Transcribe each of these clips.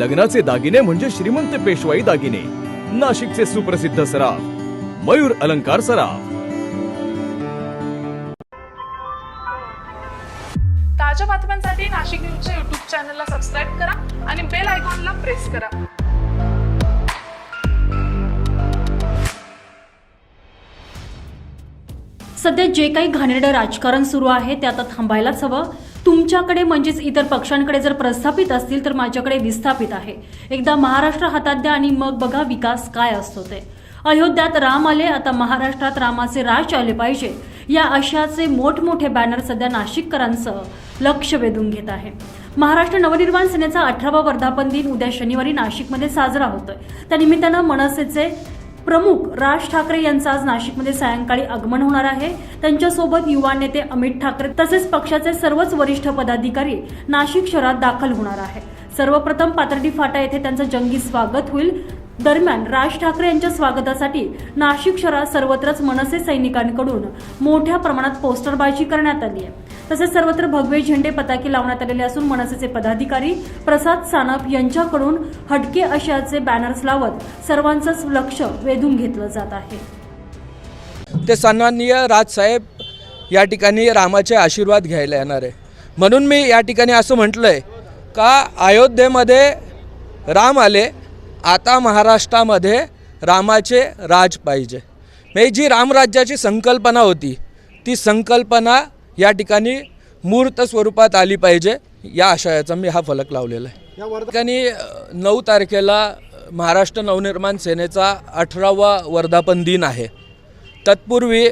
लग्नाचे दागिने म्हणजे श्रीमंत पेशवाई दागिने. नाशिकचे सुप्रसिद्ध सराफ मयूर अलंकार सराफ. ताज्या बातम्यांसाठी नाशिक न्यूजच्या युट्यूब चॅनलला सबस्क्राईब करा आणि बेल आयकॉनला प्रेस करा. सध्या जे काही घाणेरडं राजकारण सुरू आहे ते आता थांबायलाच हवं. तुमच्याकडे म्हणजेच इतर पक्षांकडे जर प्रस्थापित असतील तर माझ्याकडे विस्थापित आहे. एकदा महाराष्ट्र हातात द्या आणि मग बघा विकास काय असतो ते. अयोध्यात राम आले आता महाराष्ट्रात रामाचे राज आले पाहिजे. या अशाचे मोठमोठे बॅनर सध्या नाशिककरांचं लक्ष वेधून घेत आहे. महाराष्ट्र नवनिर्माण सेनेचा अठरावा वर्धापन दिन उद्या शनिवारी नाशिकमध्ये साजरा होतोय. त्यानिमित्तानं मनसेचे प्रमुख राज ठाकरे यांचं आज नाशिकमध्ये सायंकाळी आगमन होणार आहे. त्यांच्यासोबत युवा नेते अमित ठाकरे तसेच पक्षाचे सर्वच वरिष्ठ पदाधिकारी नाशिक शहरात दाखल होणार आहे. सर्वप्रथम पाथर्डी फाटा येथे त्यांचं जंगी स्वागत होईल. दरम्यान राज ठाकरे यांच्या स्वागतासाठी नाशिक शहरात सर्वत्रच मनसे सैनिकांकडून मोठ्या प्रमाणात पोस्टरबाजी करण्यात आली आहे. तसेच सर्वत्र भगवे झेंडे पताके लावण्यात आलेले असून मनसेचे पदाधिकारी प्रसाद सानप यांच्याकडून हटके अशाचे बॅनर्स लावत सर्वांचंच लक्ष वेधून घेतलं जात आहे. ते सन्माननीय राजसाहेब या ठिकाणी रामाचे आशीर्वाद घ्यायला येणार आहे. म्हणून मी या ठिकाणी असं म्हटलं आहे का अयोध्येमध्ये राम आले आता महाराष्ट्रामध्ये रामाचे राज पाहिजे. म्हणजे जी रामराज्याची संकल्पना होती ती संकल्पना या ठिकाणी मूर्त स्वरूपात आली पाहिजे. या आशयाचा मी हा फलक लावलेला आहे. या ठिकाणी नऊ तारखेला महाराष्ट्र नवनिर्माण सेनेचा अठरावा वर्धापन दिन आहे. तत्पूर्वी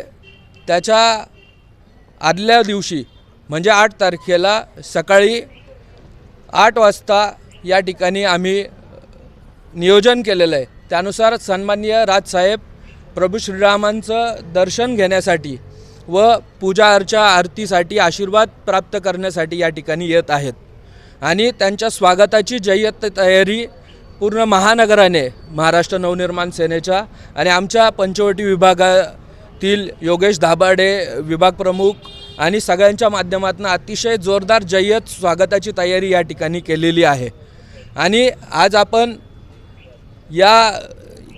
त्याच्या आदल्या दिवशी म्हणजे आठ तारखेला सकाळी आठ वाजता या ठिकाणी आम्ही नियोजन केलेलं आहे. त्यानुसार सन्माननीय राजसाहेब प्रभू श्रीरामांचं दर्शन घेण्यासाठी व पूजा अर्चा आरतीसाठी आशीर्वाद प्राप्त करण्यासाठी या ठिकाणी येत आहेत. आणि त्यांच्या स्वागताची जय्यत तयारी पूर्ण महानगराने महाराष्ट्र नवनिर्माण सेनेच्या आणि आमच्या पंचवटी विभागातील योगेश दाभाडे विभाग प्रमुख आणि सगळ्यांच्या माध्यमातून अतिशय जोरदार जय्यत स्वागताची तयारी या ठिकाणी केलेली आहे. आणि आज आपण या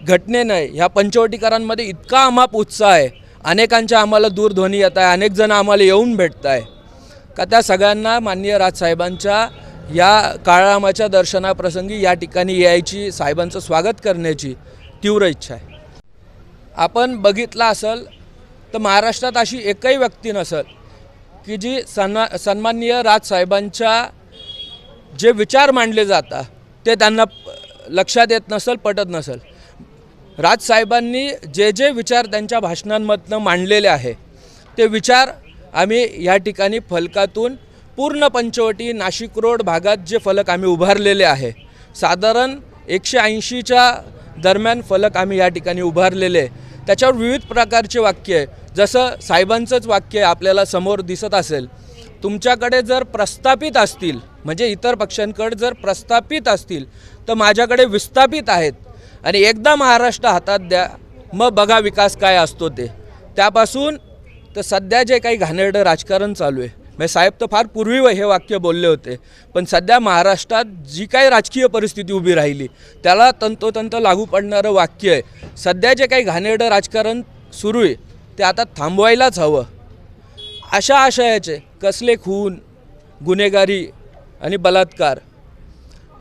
घटनेनं ह्या पंचवटीकरांमध्ये इतका अमाप उत्साह आहे. अनेकांच्या आम्हाला दूरध्वनी येत आहे अनेक जण आम्हाला येऊन भेटत आहे. का त्या सगळ्यांना माननीय राजसाहेबांच्या या काळामाच्या दर्शनाप्रसंगी या ठिकाणी यायची साहेबांचं स्वागत करण्याची तीव्र इच्छा आहे. आपण बघितलं असेल तर महाराष्ट्रात अशी एकही व्यक्ती नसेल की जी सन्मा सन्माननीय राजसाहेबांच्या जे विचार मांडले जातात ते त्यांना लक्षात येत नसेल पटत नसेल. राजसाहेबांनी जे जे विचार त्यांच्या भाषणांमधनं मांडलेले आहे ते विचार आम्ही या ठिकाणी फलकातून पूर्ण पंचवटी नाशिक रोड भागात जे फलक आम्ही उभारलेले आहे साधारण एकशे ऐंशीच्या दरम्यान फलक आम्ही या ठिकाणी उभारलेले आहे. त्याच्यावर विविध प्रकारचे वाक्य आहे. जसं साहेबांचंच वाक्य आहे आपल्याला समोर दिसत असेल. तुमच्याकडे जर प्रस्थापित असतील म्हणजे इतर पक्षांकडे जर प्रस्थापित असतील तर माझ्याकडे विस्थापित आहेत. आणि एकदा महाराष्ट्र हातात द्या मग बघा विकास काय असतो ते. त्यापासून तर सध्या जे काही घाणेरडं राजकारण चालू आहे म्हणजे साहेब तर फार पूर्वी हे वाक्य बोलले होते पण सध्या महाराष्ट्रात जी काही राजकीय परिस्थिती उभी राहिली त्याला तंतोतंत लागू पडणारं वाक्य आहे. सध्या जे काही घाणेरडं राजकारण सुरू आहे ते आता थांबवायलाच हवं. अशा आशयाचे कसले खून गुन्हेगारी आणि बलात्कार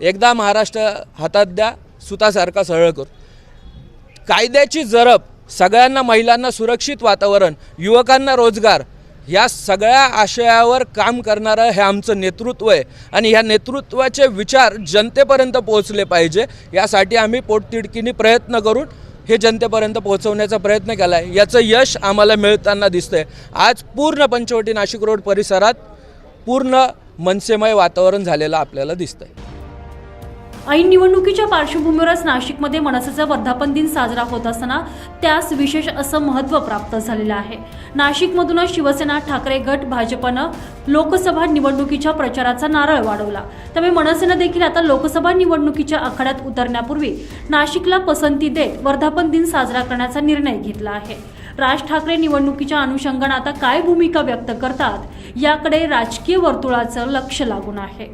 एकदा महाराष्ट्र हातात द्या सुतासारखा सरळ करू. कायद्याची जरब सगळ्यांना महिलांना सुरक्षित वातावरण युवकांना रोजगार या सगळ्या आशयावर काम करणारं हे आमचं नेतृत्व आहे. आणि ह्या नेतृत्वाचे विचार जनतेपर्यंत पोहोचले पाहिजे यासाठी आम्ही पोटतिडकीने प्रयत्न करून हे जनतेपर्यंत पोहोचवण्याचा प्रयत्न केला आहे याचं यश आम्हाला मिळताना दिसतंय. आज पूर्ण पंचवटी नाशिक रोड परिसरात पूर्ण मनसेमय वातावरण झालेलं आपल्याला दिसतंय. ऐन निवडणुकीच्या पार्श्वभूमीवरच नाशिकमध्ये मनसेचा वर्धापन दिन साजरा होत असताना त्यास विशेष असं महत्त्व प्राप्त झालेलं आहे. नाशिकमधूनच शिवसेना ठाकरे गट भाजपनं लोकसभा निवडणुकीच्या प्रचाराचा नारळ वाढवला. त्यामुळे मनसेनं देखील आता लोकसभा निवडणुकीच्या आखाड्यात उतरण्यापूर्वी नाशिकला पसंती देत वर्धापन दिन साजरा करण्याचा निर्णय घेतला आहे. राज ठाकरे निवडणुकीच्या अनुषंगानं आता काय भूमिका व्यक्त करतात याकडे राजकीय वर्तुळाचं लक्ष लागून आहे.